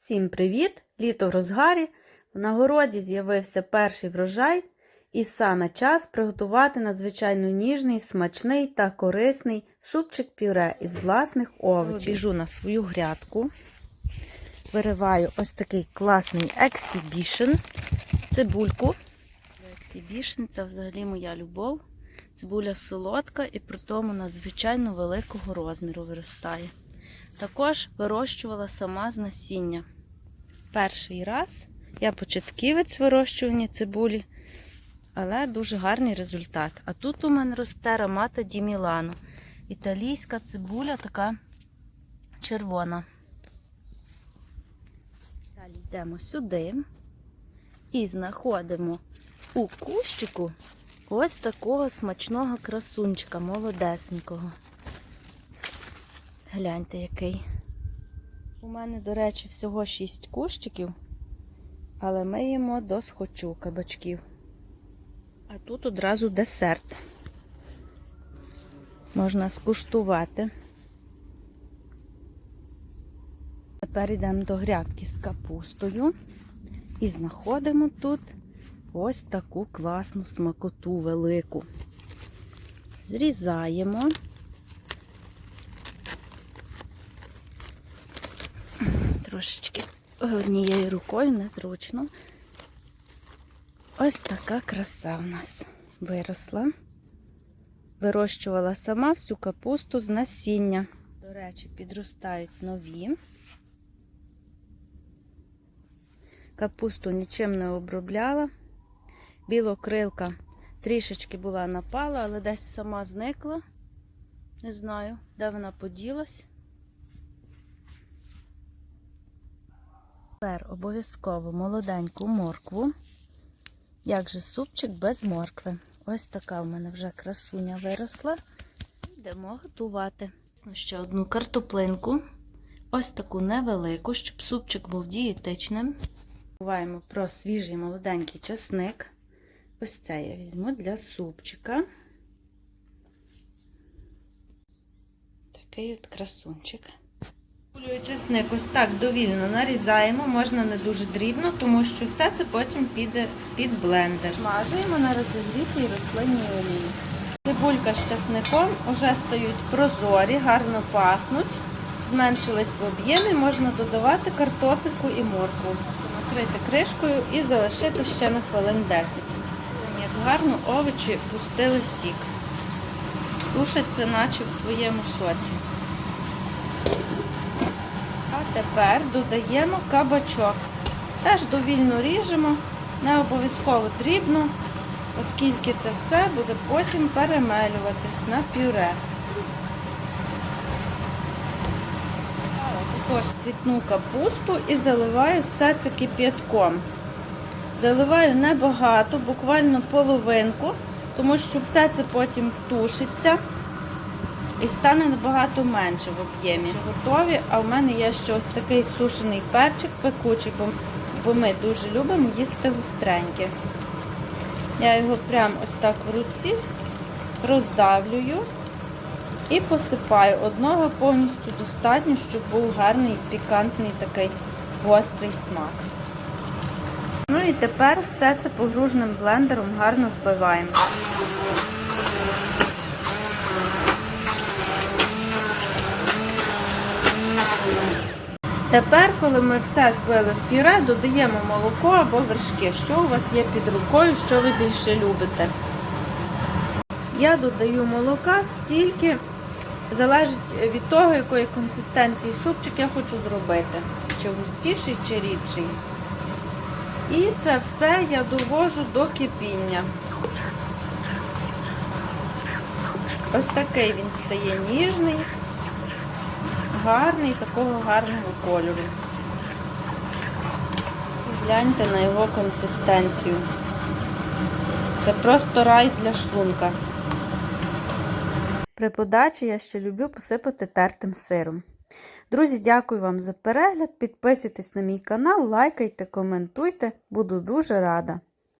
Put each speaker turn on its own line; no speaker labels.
Всім привіт! Літо в розгарі. В нагороді з'явився перший врожай, і саме час приготувати надзвичайно ніжний, смачний та корисний супчик пюре із власних овочів. Біжу на свою грядку, вириваю ось такий класний ексібішн, цибульку. Ексібішн це взагалі моя любов. Цибуля солодка і при тому надзвичайно великого розміру виростає. Також вирощувала сама з насіння. Перший раз я початківець вирощування цибулі, але дуже гарний результат. А тут у мене росте рамата Ді Мілано. Італійська цибуля така червона. Далі йдемо сюди і знаходимо у кущику ось такого смачного красунчика, молодесенького. Гляньте, який. У мене, до речі, всього 6 кущиків, але ми їмо до схочу кабачків. А тут одразу десерт. Можна скуштувати. Тепер йдемо до грядки з капустою і знаходимо тут ось таку класну смакоту велику. Зрізаємо. Трошечки однією рукою незручно. Ось така краса в нас виросла. Вирощувала сама всю капусту з насіння. До речі, підростають нові. Капусту нічим не обробляла. Білокрилка трішечки була напала, але десь сама зникла. Не знаю, де вона поділась. Тепер обов'язково молоденьку моркву. Як же супчик без моркви. Ось така в мене вже красуня виросла. Йдемо готувати. Ще одну картоплинку. Ось таку невелику, щоб супчик був дієтичним. Буваємо про свіжий молоденький часник. Ось це я візьму для супчика. Такий от красунчик. Чесник ось так довільно нарізаємо, можна не дуже дрібно, тому що все це потім піде під блендер. Смажуємо на розігрітій рослинній олії. Цибулька з чесником вже стають прозорі, гарно пахнуть, зменшились в об'ємі, можна додавати картопельку і моркву. Накрити кришкою і залишити ще на хвилин 10. Як гарно овочі пустили сік. Тушаться наче в своєму соці. Тепер додаємо кабачок. Теж довільно ріжемо, не обов'язково дрібно, оскільки це все буде потім перемелюватись на пюре. Також цвітну капусту і заливаю все це кип'ятком. Заливаю небагато, буквально половинку, тому що все це потім втушиться і стане набагато менше в об'ємі. Готові, а в мене є ще ось такий сушений перчик пекучий, бо, ми дуже любимо їсти густреньке. Я його прямо ось так в руці роздавлюю і посипаю. Одного повністю достатньо, щоб був гарний пікантний такий гострий смак. Ну і тепер все це погруженим блендером гарно збиваємо. Тепер, коли ми все збили в пюре, додаємо молоко або вершки, що у вас є під рукою, що ви більше любите. Я додаю молока стільки, залежить від того, якої консистенції супчик я хочу зробити. Чи густіший, чи рідший. І це все я довожу до кипіння. Ось такий він стає ніжний, гарний, такого гарного кольору. Гляньте на його консистенцію. Це просто рай для шлунка. При подачі я ще люблю посипати тертим сиром. Друзі, дякую вам за перегляд. Підписуйтесь на мій канал, лайкайте, коментуйте. Буду дуже рада.